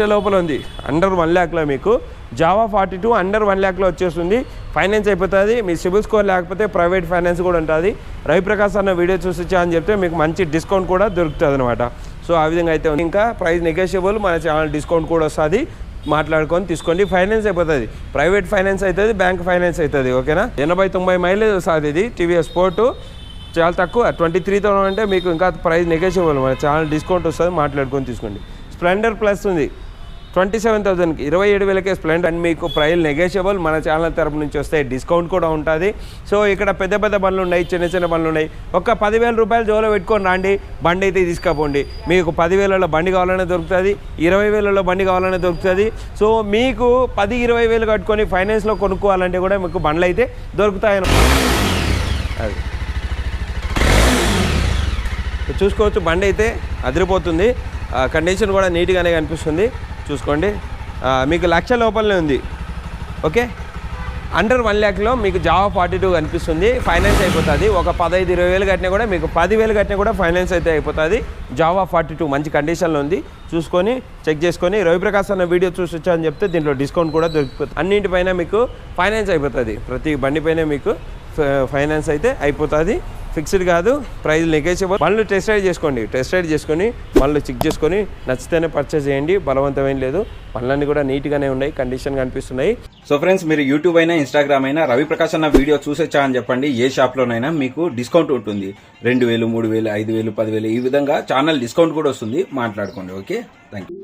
లక్ష లోపల ఉంది. Under one ల్యాక్లో మీకు. Jawa forty two under one ల్యాక్లో వచ్చేస్తుంది. ఫైనాన్స్ అయిపోతుంది. మీ సిబిల్ స్కోర్ లేకపోతే ప్రైవేట్ ఫైనాన్స్ కూడా ఉంటుంది. రవిప్రకాశ్ అన్న వీడియో చూసొచ్చా అని చెప్తే మీకు మంచి డిస్కౌంట్ కూడా దొరుకుతుంది అనమాట సో ఆ విధంగా అయితే ఇంకా ప్రైస్ నెగోషియబుల్ మన ఛానల్ డిస్కౌంట్ కూడా వస్తుంది. మాట్లాడుకొని తీసుకోండి. ఫైనాన్స్ అయిపోతుంది. ప్రైవేట్ ఫైనాన్స్ అవుతుంది బ్యాంక్ ఫైనాన్స్ అవుతుంది ఓకేనా? ఎనభై తొంభై మైలేజ్ వస్తుంది ఇది. టీవీఎస్ పోర్టు చాలా తక్కువ. ట్వంటీ త్రీ థౌసండ్ అంటే మీకు ఇంకా ప్రైస్ నెగోషియబుల్ మన ఛానల్ డిస్కౌంట్ వస్తుంది. మాట్లాడుకొని తీసుకోండి. స్ప్లెండర్ ప్లస్ ఉంది. ట్వంటీ సెవెన్ థౌసండ్కి ఇరవై ఏడు వేలకే స్ప్లెండర్ అండ్ మీకు ప్రైస్ నెగోషియబుల్. మన ఛానల్ తరపు నుంచి వస్తే డిస్కౌంట్ కూడా ఉంటుంది. సో ఇక్కడ పెద్ద పెద్ద బండ్లు ఉన్నాయి చిన్న చిన్న బండ్లు ఉన్నాయి. ఒక పదివేల రూపాయలు జోలో పెట్టుకొని రండి బండి అయితే తీసుకపోండి. మీకు పదివేలలో బండి కావాలనే దొరుకుతుంది ఇరవై వేలలో బండి కావాలనే దొరుకుతుంది. సో మీకు పది ఇరవై వేలు కట్టుకొని ఫైనాన్స్లో కొనుక్కోవాలంటే కూడా మీకు బండ్లు అయితే దొరుకుతాయని. అది. చూసుకోవచ్చు బండి అయితే అదిరిపోతుంది. ఆ, కండిషన్ కూడా నీట్గానే కనిపిస్తుంది. చూసుకోండి. మీకు లక్ష లోపలనే ఉంది. ఓకే? అండర్ వన్ ల్యాక్లో మీకు జావా ఫార్టీ టూ కనిపిస్తుంది. ఫైనాన్స్ అయిపోతుంది. ఒక పదహైదు ఇరవై వేలు కట్టినా కూడా మీకు పదివేలు కట్టినా కూడా ఫైనాన్స్ అయితే అయిపోతుంది. జావా ఫార్టీ టూ మంచి కండిషన్లో ఉంది. చూసుకొని చెక్ చేసుకొని రవిప్రకాశ్ అన్న వీడియో చూసి వచ్చా అని చెప్తే దీంట్లో డిస్కౌంట్ కూడా దొరికిపోతుంది. అన్నింటిపైన మీకు ఫైనాన్స్ అయిపోతుంది. ప్రతి బండిపైన మీకు ఫైనాన్స్ అయితే అయిపోతుంది. ఫిక్స్డ్ కాదు ప్రైస్ నెగోషియబుల్ మళ్ళీ టెస్ట్ రైడ్ చేసుకోండి టెస్ట్ రైడ్ చేసుకొని మళ్ళీ చెక్ చేసుకొని నచ్చితేనే పర్చేస్ చేయండి బలవంతమేం లేదు. పనులన్నీ కూడా నీట్గానే ఉన్నాయి కండిషన్ కనిపిస్తున్నాయి. సో ఫ్రెండ్స్ మీరు యూట్యూబ్ అయినా ఇన్స్టాగ్రామ్ అయినా రవి ప్రకాష్ అన్న వీడియో చూసొచ్చా అని చెప్పండి. ఏ షాప్లోనైనా మీకు డిస్కౌంట్ ఉంటుంది. రెండు వేలు మూడు వేలు ఐదు వేలు పదివేలు ఈ విధంగా ఛానల్ డిస్కౌంట్ కూడా వస్తుంది. మాట్లాడుకోండి okay thank you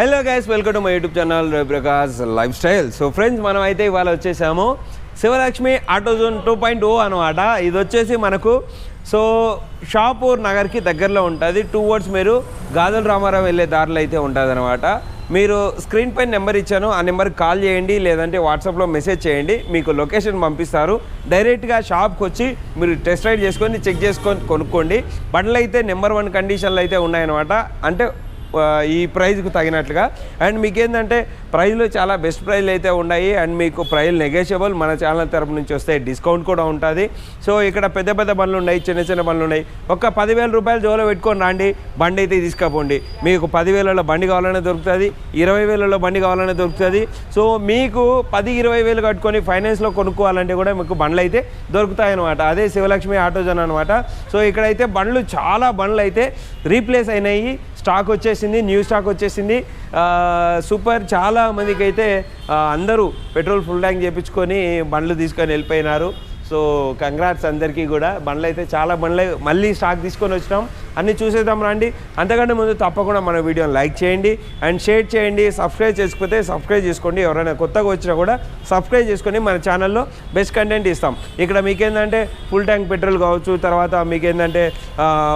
hello guys welcome to my YouTube channel Prakash lifestyle so friends మనం అయితే ఇవాళ వచ్చేసాము. Sivalakshmi auto zone two point O అనమాట ఇది వచ్చేసి మనకు సో షాపూర్ నగర్కి దగ్గరలో ఉంటుంది. టూ వర్డ్స్ మీరు గాజుల రామారావు వెళ్ళే దారిలో అయితే ఉంటుంది అనమాట మీరు స్క్రీన్ పైన నెంబర్ ఇచ్చాను. ఆ నెంబర్కి కాల్ చేయండి లేదంటే వాట్సాప్లో మెసేజ్ చేయండి. మీకు లొకేషన్ పంపిస్తారు. డైరెక్ట్గా షాప్కి వచ్చి మీరు టెస్ట్ రైడ్ చేసుకొని చెక్ చేసుకొని కొనుక్కోండి. బండ్లు అయితే నెంబర్ వన్ కండిషన్లు అయితే ఉన్నాయన్నమాట. అంటే ఈ ప్రైజ్కి తగినట్లుగా. అండ్ మీకు ఏంటంటే ప్రైజ్లో చాలా బెస్ట్ ప్రైజ్లు అయితే ఉన్నాయి. అండ్ మీకు ప్రైజ్ నెగోషియబుల్. మన ఛానల్ తరపు నుంచి వస్తే డిస్కౌంట్ కూడా ఉంటుంది. సో ఇక్కడ పెద్ద పెద్ద బండ్లు ఉన్నాయి చిన్న చిన్న బండ్లు ఉన్నాయి. ఒక పదివేల రూపాయలు జోలో పెట్టుకొని రండి. బండి అయితే తీసుకపోండి. మీకు పదివేలలో బండి కావాలనే దొరుకుతుంది. ఇరవై వేలలో బండి కావాలనే దొరుకుతుంది. సో మీకు పది ఇరవై వేలు కట్టుకొని ఫైనాన్స్లో కొనుక్కోవాలంటే కూడా మీకు బండ్లు అయితే దొరుకుతాయి అనమాట అదే శివలక్ష్మి ఆటోజన్ అనమాట సో ఇక్కడైతే బండ్లు చాలా బండ్లు అయితే రీప్లేస్ అయినాయి. స్టాక్ వచ్చేసింది న్యూ స్టాక్ వచ్చేసింది. సూపర్. చాలా మందికి అయితే అందరూ పెట్రోల్ ఫుల్ ట్యాంక్ చేయించుకొని బండ్లు తీసుకొని వెళ్ళిపోయినారు. సో కంగ్రాట్స్ అందరికీ కూడా. బండ్లు అయితే చాలా బండ్లు మళ్ళీ స్టాక్ తీసుకొని వచ్చినాం. అన్నీ చూసేద్దాం రండి. అంతకంటే ముందు తప్పకుండా మన వీడియోని లైక్ చేయండి. అండ్ షేర్ చేయండి. సబ్స్క్రైబ్ చేసుకుంటే సబ్స్క్రైబ్ చేసుకోండి. ఎవరైనా కొత్తగా వచ్చినా కూడా సబ్స్క్రైబ్ చేసుకొని మన ఛానల్లో బెస్ట్ కంటెంట్ ఇస్తాం. ఇక్కడ మీకేంటంటే ఫుల్ ట్యాంక్ పెట్రోల్ కావచ్చు తర్వాత మీకేంటంటే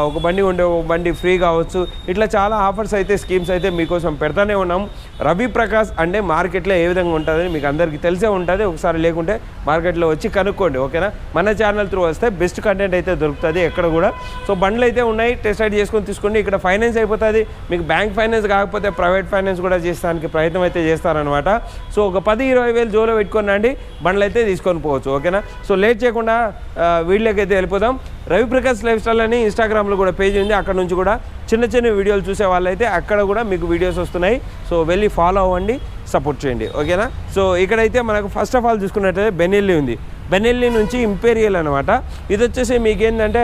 ఒక బండి ఉండే ఒక బండి ఫ్రీ కావచ్చు. ఇట్లా చాలా ఆఫర్స్ అయితే స్కీమ్స్ అయితే మీకోసం పెడతానే ఉన్నాం. రవి ప్రకాష్ అంటే మార్కెట్లో ఏ విధంగా ఉంటుందని మీకు అందరికీ తెలిసే ఉంటుంది. ఒకసారి లేకుంటే మార్కెట్లో వచ్చి కనుక్కోండి ఓకేనా? మన ఛానల్ త్రూ వస్తే బెస్ట్ కంటెంట్ అయితే దొరుకుతుంది ఎక్కడ కూడా. సో బండ్లు అయితే ఉన్నాయి. టెస్ట్ రైడ్ చేసుకొని తీసుకోండి. ఇక్కడ ఫైనాన్స్ అయిపోతుంది. మీకు బ్యాంక్ ఫైనాన్స్ కాకపోతే ప్రైవేట్ ఫైనాన్స్ కూడా చేస్తానికి ప్రయత్నం అయితే చేస్తారనమాట సో ఒక పది ఇరవై వేలు జోలో పెట్టుకొని రండి. బండ్లు అయితే తీసుకొని పోవచ్చు. ఓకేనా? సో లేట్ చేయకుండా వీడియోకి అయితే వెళ్ళిపోదాం. రవిప్రకాష్ లైఫ్ స్టైల్ అని ఇన్స్టాగ్రామ్లో కూడా పేజ్ ఉంది. అక్కడ నుంచి కూడా చిన్న చిన్న వీడియోలు చూసే వాళ్ళైతే అక్కడ కూడా మీకు వీడియోస్ వస్తున్నాయి. సో వెళ్ళి ఫాలో అవ్వండి సపోర్ట్ చేయండి. ఓకేనా? సో ఇక్కడైతే మనకు ఫస్ట్ ఆఫ్ ఆల్ చూసుకున్నట్టయితే బెనెల్లి ఉంది. బెనెల్లి నుంచి ఇంపీరియల్ అనమాట ఇది వచ్చేసి మీకు ఏంటంటే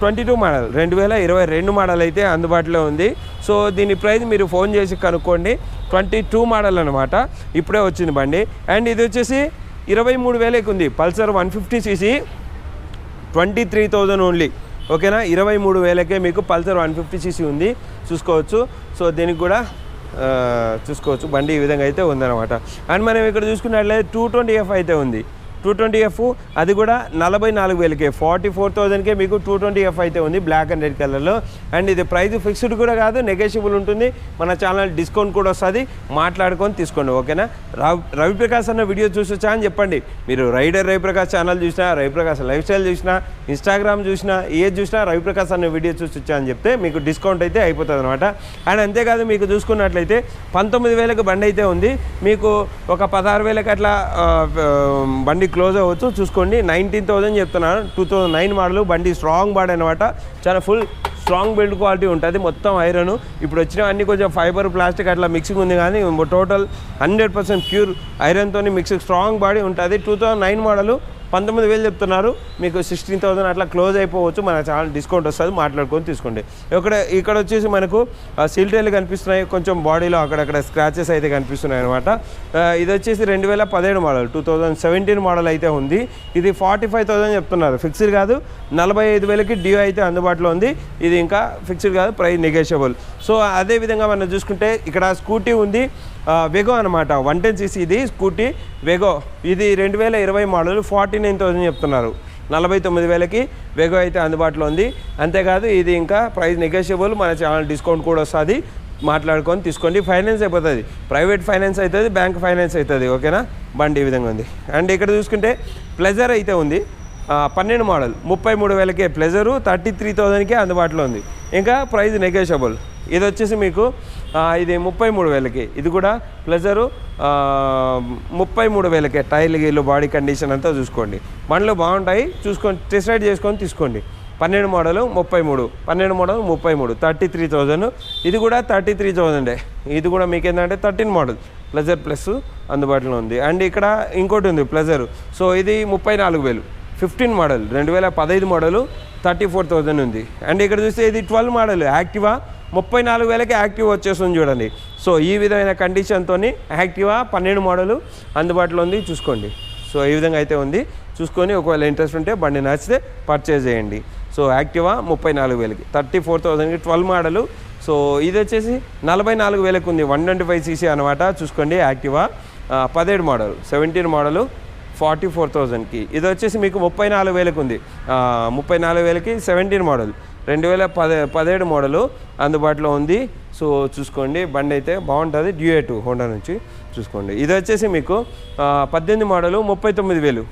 ట్వంటీ టూ మోడల్ రెండు వేల ఇరవై రెండు మోడల్ అయితే అందుబాటులో ఉంది. సో దీని ప్రైస్ మీరు ఫోన్ చేసి కనుక్కోండి. ట్వంటీ టూ మోడల్ అనమాట ఇప్పుడే వచ్చింది బండి. అండ్ ఇది వచ్చేసి ఇరవై మూడు వేలకి ఉంది. Pulsar one fifty CC twenty three thousand only. ఓకేనా? ఇరవై మూడు వేలకే మీకు పల్సర్ వన్ ఫిఫ్టీ సీసీ ఉంది. చూసుకోవచ్చు. సో దీనికి కూడా చూసుకోవచ్చు. బండి ఈ విధంగా అయితే ఉందన్నమాట. అండ్ మనం ఇక్కడ చూసుకున్నట్లయితే టూ ట్వంటీ ఎఫ్ అయితే ఉంది. టూ ట్వంటీ ఎఫ్ అది కూడా నలభై నాలుగు వేలకే. ఫార్టీ ఫోర్ థౌజండ్కే మీకు టూ ట్వంటీ ఎఫ్ అయితే ఉంది బ్లాక్ అండ్ రెడ్ కలర్లో. అండ్ ఇది ప్రైస్ ఫిక్స్డ్ కూడా కాదు నెగోషియబుల్ ఉంటుంది. మన ఛానల్ డిస్కౌంట్ కూడా వస్తుంది. మాట్లాడుకొని తీసుకోండి ఓకేనా? రవి రవిప్రకాష్ అన్న వీడియో చూసొచ్చా అని చెప్పండి. మీరు రైడర్ రవిప్రకాష్ ఛానల్ చూసినా రవిప్రకాష్ లైఫ్ స్టైల్ చూసినా ఇన్స్టాగ్రామ్ చూసినా ఏది చూసినా రవిప్రకాష్ అన్న వీడియో చూసొచ్చా అని చెప్తే మీకు డిస్కౌంట్ అయితే అయిపోతుంది అనమాట అండ్ అంతేకాదు మీకు చూసుకున్నట్లయితే పంతొమ్మిది వేలకు బండి అయితే ఉంది. మీకు ఒక పదహారు వేలకు అట్లా బండి క్లోజ్ అవ్వచ్చు. చూసుకోండి నైన్టీన్ థౌసండ్ చెప్తున్నాను. టూ థౌజండ్ నైన్ మోడల్ బండి స్ట్రాంగ్ బాడీ అనమాట చాలా ఫుల్ స్ట్రాంగ్ బిల్డ్ క్వాలిటీ ఉంటుంది. మొత్తం ఐరన్. ఇప్పుడు వచ్చినవన్నీ కొంచెం ఫైబర్ ప్లాస్టిక్ అట్లా మిక్సింగ్ ఉంది కానీ టోటల్ హండ్రెడ్ పర్సెంట్ ప్యూర్ ఐరన్తో మిక్సింగ్ స్ట్రాంగ్ బాడీ ఉంటుంది. టూ థౌజండ్ నైన్ మోడల్ పంతొమ్మిది వేలు చెప్తున్నారు. మీకు సిక్స్టీన్ థౌసండ్ అట్లా క్లోజ్ అయిపోవచ్చు. మన చాలా డిస్కౌంట్ వస్తుంది. మాట్లాడుకొని తీసుకోండి. ఇక్కడ ఇక్కడ వచ్చేసి మనకు సీల్టైలు కనిపిస్తున్నాయి. కొంచెం బాడీలో అక్కడక్కడ స్క్రాచెస్ అయితే కనిపిస్తున్నాయి అనమాట ఇది వచ్చేసి రెండు వేల పదిహేడు model two thousand seventeen model అయితే ఉంది. ఇది ఫార్టీ ఫైవ్ థౌసండ్ చెప్తున్నారు. ఫిక్స్డ్ కాదు. నలభై ఐదు వేలకి డ్యూ అయితే అందుబాటులో ఉంది. ఇది ఇంకా ఫిక్స్డ్ కాదు. ప్రైస్ నెగోషియబుల్ సో అదే విధంగా మనం చూసుకుంటే ఇక్కడ స్కూటీ ఉంది. వెగో అనమాట వన్ టెన్ సీసీ ఇది స్కూటీ వెగో ఇది రెండు వేల ఇరవై మోడల్ ఫార్టీ నైన్ థౌసండ్ చెప్తున్నారు. నలభై తొమ్మిది వేలకి వెగో అయితే అందుబాటులో ఉంది. అంతేకాదు ఇది ఇంకా ప్రైస్ నెగోషియబుల్ మన ఛానల్ డిస్కౌంట్ కూడా వస్తుంది. మాట్లాడుకొని తీసుకోండి. ఫైనాన్స్ అయిపోతుంది. ప్రైవేట్ ఫైనాన్స్ అవుతుంది బ్యాంక్ ఫైనాన్స్ అవుతుంది ఓకేనా బండి ఈ విధంగా ఉంది. అండ్ ఇక్కడ చూసుకుంటే ప్లెజర్ అయితే ఉంది. పన్నెండు మోడల్ ముప్పై మూడు వేలకే ప్లెజరు థర్టీ త్రీ థౌజండ్కే అందుబాటులో ఉంది. ఇంకా ప్రైస్ నెగోషియబుల్ ఇది వచ్చేసి మీకు ఇది ముప్పై మూడు వేలకి. ఇది కూడా ప్లెజరు ముప్పై మూడు వేలకే టైర్లు గీళ్ళు బాడీ కండిషన్ అంతా చూసుకోండి. బండ్లు బాగుంటాయి చూసుకొని డిసైడ్ చేసుకొని తీసుకోండి. పన్నెండు మోడలు ముప్పై మూడు పన్నెండు మోడల్ ముప్పై మూడు థర్టీ త్రీ థౌజండ్. ఇది కూడా థర్టీ త్రీ థౌజండే. ఇది కూడా మీకు ఏంటంటే థర్టీన్ మోడల్. ప్లెజర్ ప్లస్ అందుబాటులో ఉంది. అండ్ ఇక్కడ ఇంకోటి ఉంది ప్లెజర్ సో ఇది ముప్పై నాలుగు వేలు. ఫిఫ్టీన్ మోడల్ రెండు వేల పదహైదు మోడలు థర్టీ ఫోర్ థౌజండ్ ఉంది. అండ్ ఇక్కడ చూస్తే ఇది ట్వెల్వ్ మోడల్ యాక్టివా ముప్పై నాలుగు వేలకి యాక్టివ్ వచ్చేస్తుంది చూడండి. సో ఈ విధమైన కండిషన్తో యాక్టివా? పన్నెండు మోడలు అందుబాటులో ఉంది. చూసుకోండి. సో ఈ విధంగా అయితే ఉంది. చూసుకొని ఒకవేళ ఇంట్రెస్ట్ ఉంటే బండి నచ్చితే పర్చేజ్ చేయండి. So Activa? ముప్పై నాలుగు వేలకి. థర్టీ ఫోర్ థౌసండ్కి ట్వెల్వ్ మోడలు. సో ఇది వచ్చేసి నలభై నాలుగు వేలకు ఉంది వన్ ట్వంటీ ఫైవ్ సీసీ అనమాట చూసుకోండి. యాక్టివా? పదిహేడు model. Seventeen model. Forty four థౌజండ్కి ఇది వచ్చేసి మీకు ముప్పై నాలుగు వేలకు ఉంది ముప్పై నాలుగు వేలకి సెవెంటీన్ మోడల్. రెండు వేల పదే పదిహేడు మోడలు అందుబాటులో ఉంది. సో చూసుకోండి. బండి అయితే బాగుంటుంది. డ్యూయేట్ హోండా నుంచి చూసుకోండి. ఇది వచ్చేసి మీకు పద్దెనిమిది మోడలు ముప్పై తొమ్మిది వేలు.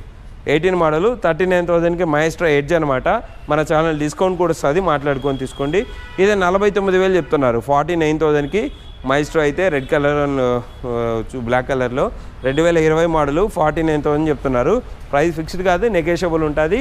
ఎయిటీన్ మోడలు థర్టీ నైన్ థౌసండ్కి మైస్ట్రా ఎడ్జ్ అనమాట మన ఛానల్ డిస్కౌంట్ కూడా వస్తుంది. మాట్లాడుకొని తీసుకోండి. ఇది నలభై తొమ్మిది వేలు చెప్తున్నారు. ఫార్టీ నైన్ థౌసండ్కి మైస్ట్రో అయితే రెడ్ కలర్ బ్లాక్ కలర్లో రెండు వేల ఇరవై మోడలు ఫార్టీ నైన్ థౌసండ్ చెప్తున్నారు. ప్రైస్ ఫిక్స్డ్ కాదు నెగోషియబుల్ ఉంటుంది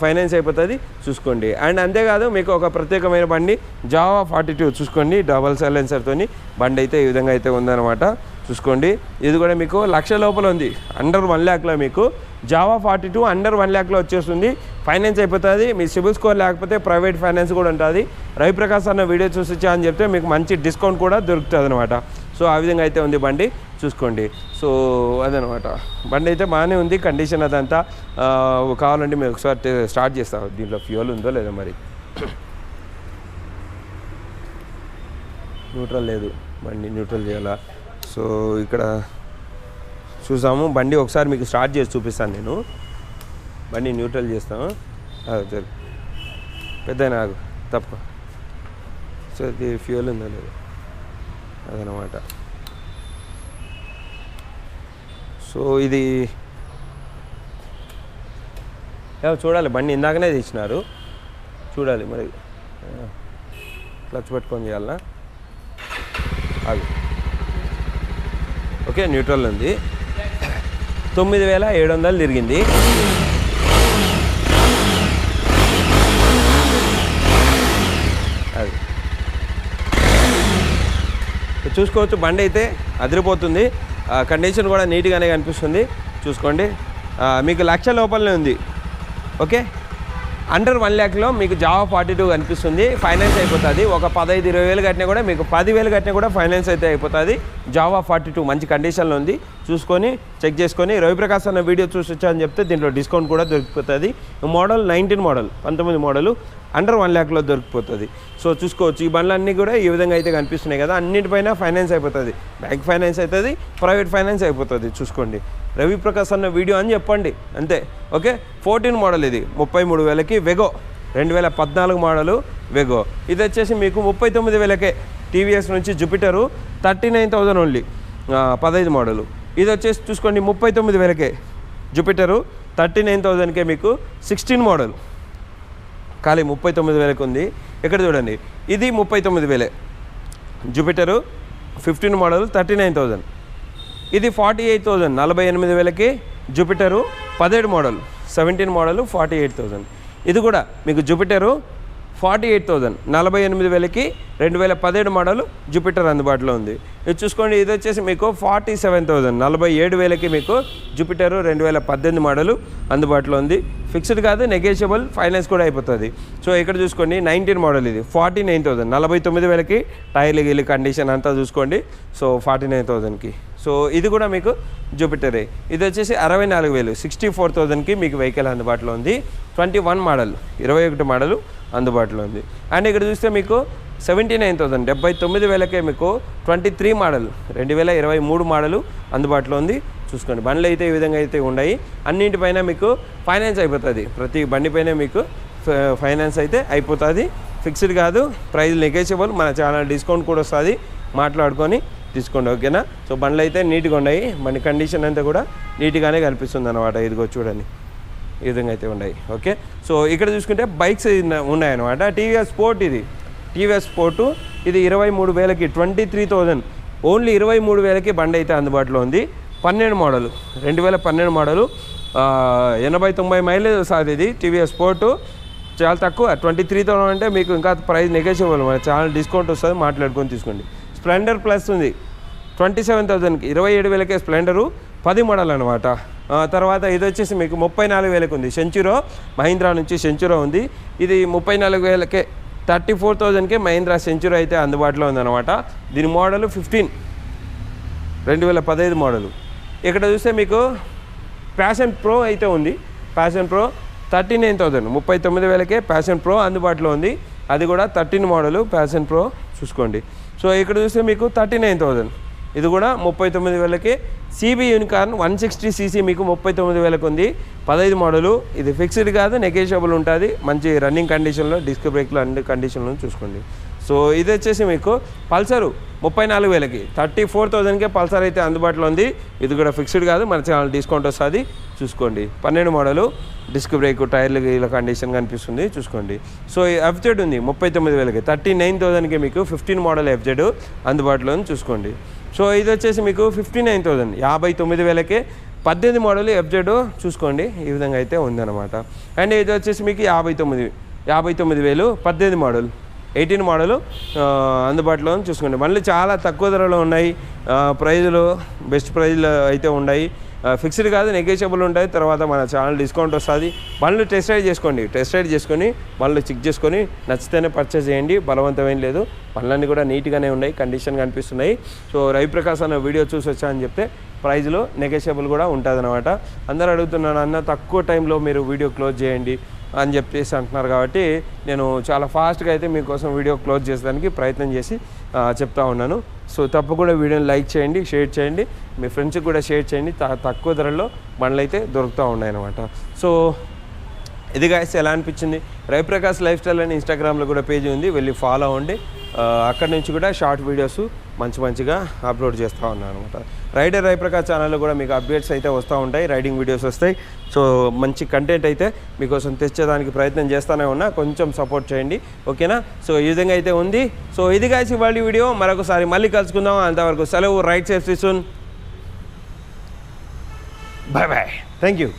ఫైనాన్స్ uh, అయిపోతుంది చూసుకోండి. అండ్ అంతేకాదు మీకు ఒక ప్రత్యేకమైన బండి జావా ఫార్టీ టూ చూసుకోండి డబల్ సైలెన్సర్తో బండి అయితే ఈ విధంగా అయితే ఉందన్నమాట. చూసుకోండి. ఇది కూడా మీకు లక్ష లోపల ఉంది. అండర్ వన్ ల్యాక్లో మీకు. Jawa forty two under one ల్యాక్లో వచ్చేస్తుంది. ఫైనాన్స్ అయిపోతుంది. మీ సిబిల్ స్కోర్ లేకపోతే ప్రైవేట్ ఫైనాన్స్ కూడా ఉంటుంది. రవిప్రకాష్ అన్న వీడియో చూసిచ్చా అని చెప్తే మీకు మంచి డిస్కౌంట్ కూడా దొరుకుతుంది అనమాట సో ఆ విధంగా అయితే ఉంది బండి. చూసుకోండి. సో అదనమాట బండి అయితే బాగానే ఉంది. కండిషన్ అదంతా కావాలంటే మేము ఒకసారి స్టార్ట్ చేస్తాం. దీంట్లో ఫ్యూయల్ ఉందో లేదో మరి. న్యూట్రల్ లేదు. బండి న్యూట్రల్ చేయాలా? సో ఇక్కడ చూసాము. బండి ఒకసారి మీకు స్టార్ట్ చేసి చూపిస్తాను నేను. బండి న్యూట్రల్ చేస్తాము అది సరే పెద్ద నాకు తప్ప సో ఇది ఫ్యూయల్ ఉందో లేదు అదనమాట. సో ఇది ఏమో చూడాలి. బండి ఇందాకనే తెచ్చినారు చూడాలి మరి. క్లచ్ పెట్టుకొని చేయాలనా అది ఓకే న్యూట్రల్ ఉంది. తొమ్మిది వేల ఏడు వందలు తిరిగింది. అది. చూసుకోవచ్చు బండి అయితే అదిరిపోతుంది. కండిషన్ కూడా నీట్గానే కనిపిస్తుంది. చూసుకోండి. మీకు లక్ష లోపలనే ఉంది. ఓకే? అండర్ వన్ ల్యాక్లో మీకు జావా ఫార్టీ టూ కనిపిస్తుంది. ఫైనాన్స్ అయిపోతుంది. ఒక పదహైదు ఇరవై వేలు కట్టినా కూడా మీకు పదివేలు కట్టినా కూడా ఫైనాన్స్ అయితే అయిపోతుంది. జావా ఫార్టీ టూ మంచి కండిషన్లో ఉంది. చూసుకొని చెక్ చేసుకొని రవిప్రకాశ్ అన్న వీడియో చూసి వచ్చా అని చెప్తే దీంట్లో డిస్కౌంట్ కూడా దొరికిపోతుంది. మోడల్ నైన్టీన్ మోడల్ పంతొమ్మిది మోడలు అండర్ వన్ ల్యాక్లో దొరికిపోతుంది. సో చూసుకోవచ్చు. ఈ బండ్లన్నీ కూడా ఈ విధంగా అయితే కనిపిస్తున్నాయి కదా అన్నిటిపైన ఫైనాన్స్ అయిపోతుంది. బ్యాంక్ ఫైనాన్స్ అవుతుంది ప్రైవేట్ ఫైనాన్స్ అయిపోతుంది. చూసుకోండి. రవిప్రకాశ్ అన్న వీడియో అని చెప్పండి. అంతే. ఓకే? ఫోర్టీన్ మోడల్ ఇది. ముప్పై మూడు వేలకి వెగో రెండు వేల పద్నాలుగు మోడలు వెగో ఇది వచ్చేసి మీకు ముప్పై తొమ్మిది వేలకే టీవీఎస్ నుంచి Jupiter thirty nine thousand only పదహైదు మోడలు. ఇది వచ్చేసి చూసుకోండి ముప్పై తొమ్మిది వేలకే. జూపిటరు థర్టీ నైన్ థౌజండ్కే మీకు సిక్స్టీన్ మోడల్. ఖాళీ ముప్పై తొమ్మిది వేలకు ఉంది. ఇక్కడ చూడండి ఇది ముప్పై తొమ్మిది వేలే. Jupiter fifteen model thirty nine thousand. ఇది ఫార్టీ ఎయిట్ థౌజండ్ నలభై ఎనిమిది వేలకి. జూపిటరు పదిహేడు model seventeen model forty eight thousand. ఇది కూడా మీకు జూపిటరు ఫార్టీ ఎయిట్ థౌజండ్ నలభై ఎనిమిది వేలకి రెండు వేల పదిహేడు మోడల్ జూపిటర్ అందుబాటులో ఉంది. ఇది చూసుకోండి ఇది వచ్చేసి మీకు ఫార్టీ సెవెన్ థౌజండ్ నలభై ఏడు వేలకి మీకు జూపిటరు రెండు వేల పద్దెనిమిది మోడలు అందుబాటులో ఉంది. ఫిక్స్డ్ కాదు నెగోషియబుల్ ఫైనాన్స్ కూడా అయిపోతుంది. సో ఇక్కడ చూసుకోండి నైన్టీన్ మోడల్ ఇది. Forty nine thousand. నలభై తొమ్మిది వేలకి టైర్లు గీలు కండిషన్ అంతా చూసుకోండి. సో ఫార్టీ నైన్ థౌసండ్కి. సో ఇది కూడా మీకు జూపిటరే. ఇది వచ్చేసి అరవై నాలుగు వేలు. సిక్స్టీ ఫోర్ థౌసండ్కి మీకు వెహికల్ అందుబాటులో ఉంది. ట్వంటీ వన్ మోడల్ ఇరవై ఒకటి మోడలు. అందుబాటులో ఉంది. అండ్ ఇక్కడ చూస్తే మీకు సెవెంటీ నైన్ థౌసండ్ డెబ్బై తొమ్మిది వేలకే మీకు ట్వంటీ త్రీ మోడల్ రెండు వేల ఇరవై మూడు మోడలు అందుబాటులో ఉంది. చూసుకోండి బండ్లు అయితే ఈ విధంగా అయితే ఉన్నాయి. అన్నింటిపైన మీకు ఫైనాన్స్ అయిపోతుంది. ప్రతి బండిపైన మీకు ఫ- ఫైనాన్స్ అయితే అయిపోతుంది. ఫిక్స్డ్ కాదు ప్రైస్ నెగోషియబుల్ మన చాలా డిస్కౌంట్ కూడా వస్తుంది. మాట్లాడుకొని తీసుకోండి ఓకేనా? సో బండ్లు అయితే నీట్గా ఉన్నాయి. బండి కండిషన్ అంతా కూడా నీట్గానే కనిపిస్తుంది అనమాట ఇదిగో చూడండి. ఈ విధంగా అయితే ఉన్నాయి. ఓకే? సో ఇక్కడ చూసుకుంటే బైక్స్ ఉన్నాయన్నమాట. టీవీఎస్ స్పోర్ట్ ఇది. TVS sport. ఇది ఇరవై మూడు వేలకి ట్వంటీ త్రీ థౌజండ్ ఓన్లీ ఇరవై మూడు వేలకి బండి అయితే అందుబాటులో ఉంది. పన్నెండు మోడలు. రెండు వేల పన్నెండు మోడలు. ఎనభై తొంభై మైలేజ్ సార్ ఇది టీవీఎస్ స్పోర్టు. చాలా తక్కువ. ట్వంటీ త్రీ థౌసండ్ అంటే మీకు ఇంకా ప్రైస్ నెగోషియబుల్ మన చాలా డిస్కౌంట్ వస్తుంది. మాట్లాడుకొని తీసుకోండి. స్ప్లెండర్ ప్లస్ ఉంది. ట్వంటీ సెవెన్ థౌజండ్కి ఇరవై ఏడు వేలకే స్ప్లెండరు. పది మోడల్ అనమాట తర్వాత ఇది వచ్చేసి మీకు ముప్పై నాలుగు వేలకు ఉంది. సెంచురో మహీంద్రా నుంచి సెంచురో ఉంది. ఇది ముప్పై నాలుగు వేలకే థర్టీ ఫోర్ థౌజండ్కే మహీంద్రా సెంచురో అయితే అందుబాటులో ఉందన్నమాట. దీని మోడల్ ఫిఫ్టీన్ రెండు వేల పదహైదు మోడలు. ఇక్కడ చూస్తే మీకు ప్యాషన్ ప్రో అయితే ఉంది. Passion Pro thirty nine thousand ముప్పై తొమ్మిది వేలకే ప్యాషన్ ప్రో అందుబాటులో ఉంది. అది కూడా థర్టీన్ మోడలు ప్యాషన్ ప్రో చూసుకోండి. సో ఇక్కడ చూస్తే మీకు థర్టీ నైన్ థౌజండ్. ఇది కూడా ముప్పై తొమ్మిది వేలకి. CB Unicorn one sixty cc మీకు ముప్పై తొమ్మిది వేలకు ఉంది పదహైదు మోడలు. ఇది ఫిక్స్డ్ కాదు నెగేషియబుల్ ఉంటుంది. మంచి రన్నింగ్ కండిషన్లో డిస్క్ బ్రేక్లో అన్ని కండిషన్లో చూసుకోండి. సో ఇది వచ్చేసి మీకు పల్సరు ముప్పై నాలుగు వేలకి. థర్టీ ఫోర్ థౌజండ్కే పల్సర్ అయితే అందుబాటులో ఉంది. ఇది కూడా ఫిక్స్డ్ కాదు. మన ఛానల్ డిస్కౌంట్ వస్తుంది. చూసుకోండి. పన్నెండు మోడలు. డిస్క్ బ్రేక్ టైర్లు ఇలా కండిషన్ కనిపిస్తుంది. చూసుకోండి. సో ఎఫ్జెడ్ ఉంది. ముప్పై తొమ్మిది వేలకి. థర్టీ నైన్ థౌజండ్కి మీకు ఫిఫ్టీన్ మోడల్ ఎఫ్జెడ్ అందుబాటులో ఉంది. చూసుకోండి. సో ఇది వచ్చేసి మీకు ఫిఫ్టీ నైన్ థౌజండ్ యాభై తొమ్మిది వేలకే పద్దెనిమిది మోడల్ ఎఫ్జెడ్ చూసుకోండి. ఈ విధంగా అయితే ఉందన్నమాట. అండ్ ఇది వచ్చేసి మీకు యాభై తొమ్మిది యాభై తొమ్మిది వేలు పద్దెనిమిది మోడల్ ఎయిటీన్ మోడలు అందుబాటులో చూసుకోండి. మళ్ళీ చాలా తక్కువ ధరలో ఉన్నాయి. ప్రైజులు బెస్ట్ ప్రైజులు అయితే ఉన్నాయి. ఫిక్స్డ్ కాదు నెగోషియబుల్ ఉంటాయి. తర్వాత మన ఛానల్ డిస్కౌంట్ వస్తుంది. బండ్లు టెస్ట్ రైడ్ చేసుకోండి. టెస్ట్ రైడ్ చేసుకొని బండ్లు చెక్ చేసుకొని నచ్చితేనే పర్చేస్ చేయండి. బలవంతమేం లేదు. బండ్లన్నీ కూడా నీట్గానే ఉన్నాయి. కండిషన్ కనిపిస్తున్నాయి. సో రవిప్రకాశ్ అన్న వీడియో చూసి వచ్చా అని చెప్తే ప్రైజ్లో నెగోషియబుల్ కూడా ఉంటుంది అనమాట అందరూ అడుగుతున్నాను అన్న తక్కువ టైంలో మీరు వీడియో క్లోజ్ చేయండి అని చెప్పేసి అంటున్నారు కాబట్టి నేను చాలా ఫాస్ట్గా అయితే మీకోసం వీడియో క్లోజ్ చేసేదానికి ప్రయత్నం చేసి చెప్తా ఉన్నాను. సో తప్పకుండా వీడియోని లైక్ చేయండి షేర్ చేయండి. మీ ఫ్రెండ్స్కి కూడా షేర్ చేయండి. తక్కువ ధరలో బండ్లు అయితే దొరుకుతూ ఉన్నాయి అనమాట సో ఇది గాయస్ ఎలా అనిపించింది? రవిప్రకాష్ లైఫ్ స్టైల్ అని ఇన్స్టాగ్రామ్లో కూడా పేజీ ఉంది. వెళ్ళి ఫాలో అవ్వండి. అక్కడి నుంచి కూడా షార్ట్ వీడియోస్ మంచి మంచిగా అప్లోడ్ చేస్తూ ఉన్నాను అనమాట రైడర్ రవిప్రకాష్ ఛానల్లో కూడా మీకు అప్డేట్స్ అయితే వస్తూ ఉంటాయి రైడింగ్ వీడియోస్ వస్తాయి. సో మంచి కంటెంట్ అయితే మీకోసం తెచ్చేదానికి ప్రయత్నం చేస్తూనే ఉన్నా కొంచెం సపోర్ట్ చేయండి. ఓకేనా? సో ఈ విధంగా అయితే ఉంది. సో ఇది గాయస్ ఇవాళ వీడియో. మరొకసారి మళ్ళీ కలుసుకుందాం. అంతవరకు సెలవు. Ride safe soon. Bye bye thank you